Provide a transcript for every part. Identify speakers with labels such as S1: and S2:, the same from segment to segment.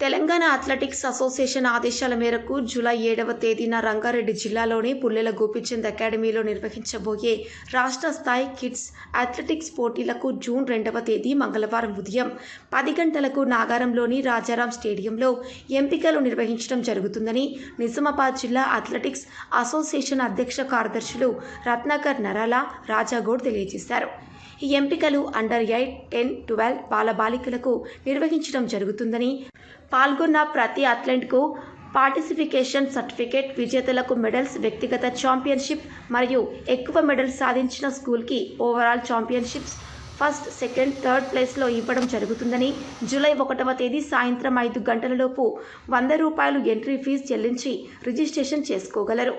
S1: Telangana athletics association ఆదేశాల మేరకు July ఏడవ తేదీన రంగారెడ్డి జిల్లాలోని పుల్లెల గోపిచంద్ అకాడమీలో నిర్వహించబోయే రాష్ట్ర స్థాయి కిడ్స్ అథ్లెటిక్స్ పోటీలకు జూన్ రెండవ తేదీ మంగళవారం ఉదయం పది గంటలకు నాగారంలోని రాజారాం స్టేడియంలో ఎంపికలు నిర్వహించడం జరుగుతుందని నిజామాబాద్ జిల్లా అథ్లెటిక్స్ అసోసియేషన్ అధ్యక్ష కార్యదర్శులు రత్నాకర్ నరాల రాజాగౌడ్ తెలియజేశారు. ఈ ఎంపికలు అండర్ ఎయిట్ టెన్ ట్వెల్వ్ బాలబాలికలకు నిర్వహించడం జరుగుతుందని పాల్గొన్న ప్రతి అథ్లెట్కు పార్టిసిఫికేషన్ సర్టిఫికేట్ విజేతలకు మెడల్స్ వ్యక్తిగత ఛాంపియన్షిప్ మరియు ఎక్కువ మెడల్స్ సాధించిన స్కూల్కి overall championships first second third ప్లేస్లో ఇవ్వడం జరుగుతుందని జూలై ఒకటవ తేదీ సాయంత్రం ఐదు గంటలలోపు వంద రూపాయలు ఎంట్రీ ఫీజు చెల్లించి రిజిస్ట్రేషన్ చేసుకోగలరు.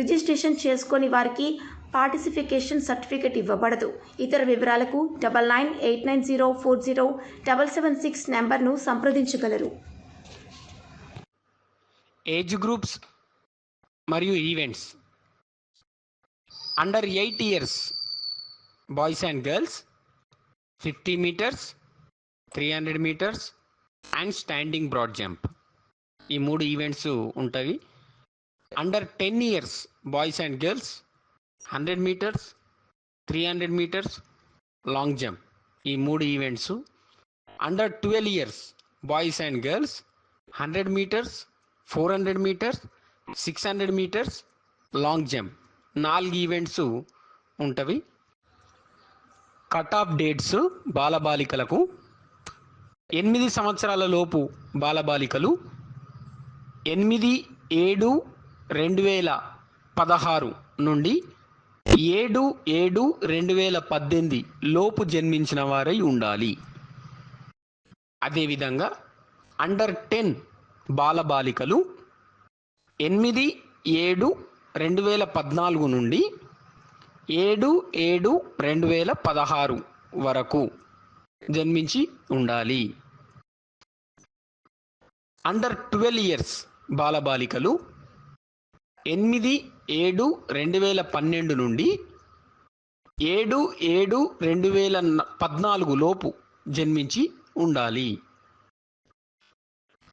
S1: రిజిస్ట్రేషన్ చేసుకొని వారికి పార్టిసిఫికేషన్ సర్టిఫికేట్ ఇవ్వబడదు. ఇతర వివరాలకు double nine eight nine zero four zero double seven six నెంబర్ను సంప్రదించగలరు.
S2: ఏజ్ గ్రూప్స్ మరియు events under eight years boys and girls fifty metres three hundred metres and standing broad jump ఈ మూడు ఈవెంట్స్ ఉంటాయి. Under ten years boys and girls hundred metres three hundred metres long jump ఈ మూడు events under twelve years boys and girls hundred metres four hundred metres six hundred metres long jump నాలుగు events ఉంటవి. Cut off dates బాలబాలికలకు. ఎనిమిది సంవత్సరాల లోపు బాలబాలికలు. ఎనిమిది ఏడు రెండు వేల పదహారు నుండి ఏడు ఏడు రెండు వేల పద్దెనిమిది లోపు జన్మించిన వారై ఉండాలి. అదేవిధంగా అండర్ టెన్ బాలబాలికలు ఎనిమిది ఏడు రెండు వేల పద్నాలుగు నుండి ఏడు ఏడు రెండు వేల పదహారు వరకు జన్మించి ఉండాలి. అండర్ ట్వెల్వ్ ఇయర్స్ బాలబాలికలు ఎనిమిది ఏడు రెండు వేల పన్నెండు నుండి ఏడు ఏడు రెండు వేల పద్నాలుగు లోపు జన్మించి ఉండాలి.